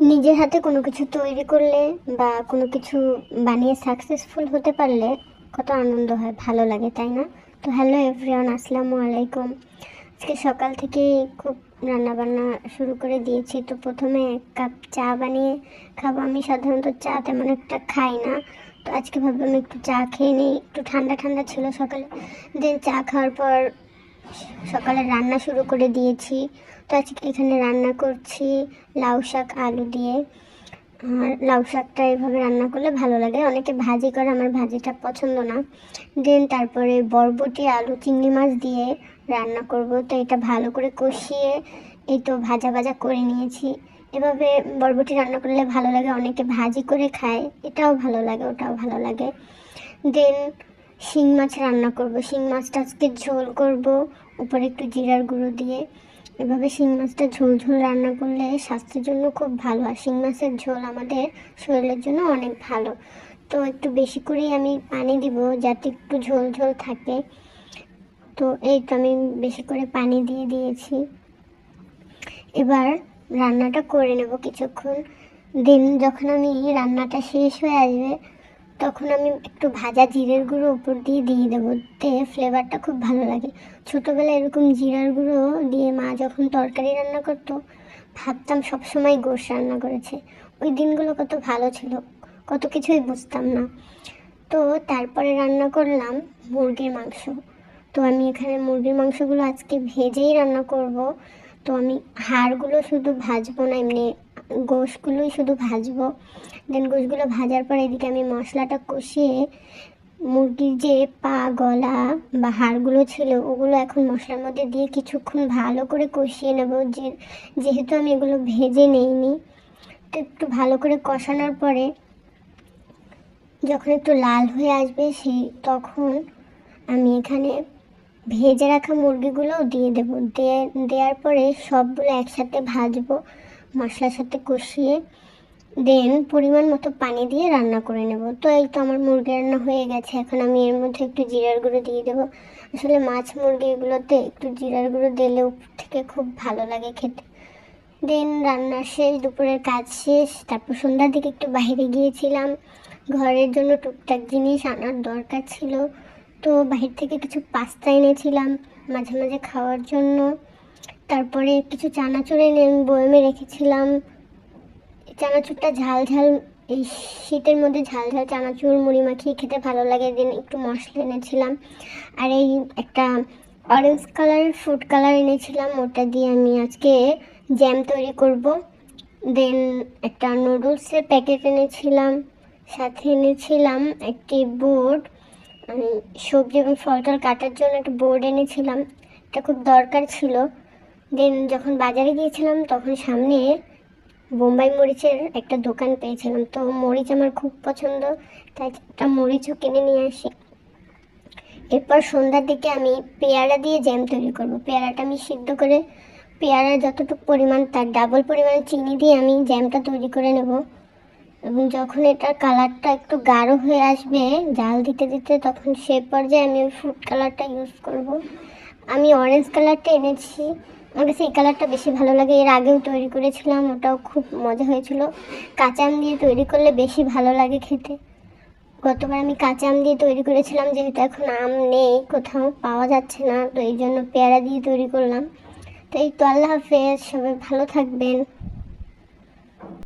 নিজের হাতে কোনো কিছু তৈরি করলে বা কোনো কিছু বানিয়ে সাকসেসফুল হতে পারলে কত আনন্দ হয়, ভালো লাগে, তাই না? তো হ্যালো এভরিওয়ান আসসালামু আলাইকুম। আজকে সকাল থেকে খুব রান্নাবান্না শুরু করে দিয়েছি। তো প্রথমে এক কাপ চা বানিয়ে খাব। আমি সাধারণত চা তেমন একটা খাই না। তো আজকে ভাবলাম একটু চা খেয়ে নিই। একটু ঠান্ডা ঠান্ডা ছিল সকালে। দেন চা খাওয়ার পর সকালে রান্না শুরু করে দিয়েছি। তো আজকে এখানে রান্না করছি লাউ শাক, আলু দিয়ে। আর লাউ শাকটা এভাবে রান্না করলে ভালো লাগে। অনেকে ভাজি করে, আমার ভাজিটা পছন্দ না। দেন তারপরে বরবটি, আলু, চিংড়ি মাছ দিয়ে রান্না করব। তো এটা ভালো করে কষিয়ে এই তো ভাজা ভাজা করে নিয়েছি। এভাবে বরবটি রান্না করলে ভালো লাগে। অনেকে ভাজি করে খায়, এটাও ভালো লাগে, ওটাও ভালো লাগে। দেন শিং মাছ রান্না করব। শিং মাছটা আজকে ঝোল করব উপরে একটু জিরার গুঁড়ো দিয়ে। এভাবে শিং মাছটা ঝোল ঝোল রান্না করলে স্বাস্থ্যের জন্য খুব ভালো আর শিং মাছের ঝোল আমাদের শরীরের জন্য অনেক ভালো। তো একটু বেশি করেই আমি পানি দিব যাতে একটু ঝোল ঝোল থাকে। তো এই তো আমি বেশি করে পানি দিয়ে দিয়েছি। এবার রান্নাটা করে নেব কিছুক্ষণ। দিন যখন আমি রান্নাটা শেষ হয়ে আসবে তখন আমি একটু ভাজা জিরের গুঁড়ো উপর দিয়ে দিয়ে দেবো। তে ফ্লেভারটা খুব ভালো লাগে। ছোটোবেলায় এরকম জিরার গুঁড়ো দিয়ে মা যখন তরকারি রান্না করতো, ভাবতাম সবসময় গোশ রান্না করেছে। ওই দিনগুলো কত ভালো ছিল, কত কিছুই বুঝতাম না। তো তারপরে রান্না করলাম মুরগির মাংস। তো আমি এখানে মুরগির মাংসগুলো আজকে ভেজেই রান্না করব। তো আমি হাড়গুলো শুধু ভাজবো না, এমনি গোশগুলোই শুধু ভাজবো। দেন গোশগুলো ভাজার পর এদিকে আমি মশলাটা কষিয়ে মুরগির যে পা, গলা বা হাড়গুলো ছিল, ওগুলো এখন মশলার মধ্যে দিয়ে কিছুক্ষণ ভালো করে কষিয়ে নেব। যে, যেহেতু আমি এগুলো ভেজে নেইনি, তো একটু ভালো করে কষানোর পরে যখন একটু লাল হয়ে আসবে সেই তখন আমি এখানে ভেজে রাখা মুরগিগুলোও দিয়ে দেবো। দেওয়ার পরে সবগুলো একসাথে ভাজবো। মশলার সাথে কষিয়ে দেন পরিমাণ মতো পানি দিয়ে রান্না করে নেব। তো এই তো আমার মুরগি রান্না হয়ে গেছে। এখন আমি এর মধ্যে একটু জিরার গুঁড়ো দিয়ে দেবো। আসলে মাছ মুরগি এগুলোতে একটু জিরার গুঁড়ো দিলে উপর থেকে খুব ভালো লাগে খেতে। দেন রান্না শেষ, দুপুরের কাজ শেষ। তারপর সন্ধ্যার দিকে একটু বাইরে গিয়েছিলাম। ঘরের জন্য টুকটাক জিনিস আনার দরকার ছিল। তো বাহির থেকে কিছু পাস্তা এনেছিলাম মাঝে মাঝে খাওয়ার জন্য। তারপরে কিছু চানাচুর এনে আমি বয়মে রেখেছিলাম। চানাচুরটা ঝাল ঝাল, এই শীতের মধ্যে ঝাল ঝাল চানাচুর, মুড়ি মাখিয়ে খেতে ভালো লাগে। দিন একটু মশলা এনেছিলাম। আর এই একটা অরেঞ্জ কালারের ফুড কালার এনেছিলাম। ওটা দিয়ে আমি আজকে জ্যাম তৈরি করব। দেন একটা নুডলসের প্যাকেট এনেছিলাম। সাথে এনেছিলাম একটি বোর্ড সবজি এবং ফল টল কাটার জন্য একটা বোর্ড এনেছিলাম। এটা খুব দরকার ছিল। দেন যখন বাজারে গিয়েছিলাম, তখন সামনে বোম্বাই মরিচের একটা দোকান পেয়েছিলাম। তো মরিচ আমার খুব পছন্দ, তাই একটা মরিচও কিনে নিয়ে আসি। এরপর সন্ধ্যার দিকে আমি পেয়ারা দিয়ে জ্যাম তৈরি করব। পেয়ারাটা আমি সিদ্ধ করে পেয়ারা যতটুকু পরিমাণ, তার ডাবল পরিমাণে চিনি দিয়ে আমি জ্যামটা তৈরি করে নেব। এবং যখন এটার কালারটা একটু গাঢ় হয়ে আসবে, জাল দিতে দিতে, তখন সে পর্যায়ে আমি ফুড কালারটা ইউজ করব। আমি অরেঞ্জ কালারটা এনেছি। আমার কাছে এই কালারটা বেশি ভালো লাগে। এর আগেও তৈরি করেছিলাম, ওটাও খুব মজা হয়েছিল। কাঁচা আম দিয়ে তৈরি করলে বেশি ভালো লাগে খেতে। গতবার আমি কাঁচা আম দিয়ে তৈরি করেছিলাম, যেহেতু এখন আম নেই, কোথাও পাওয়া যাচ্ছে না, তো এই জন্য পেয়ারা দিয়ে তৈরি করলাম। তো এই তো আল্লাহ হাফেজ, সবাই ভালো থাকবেন।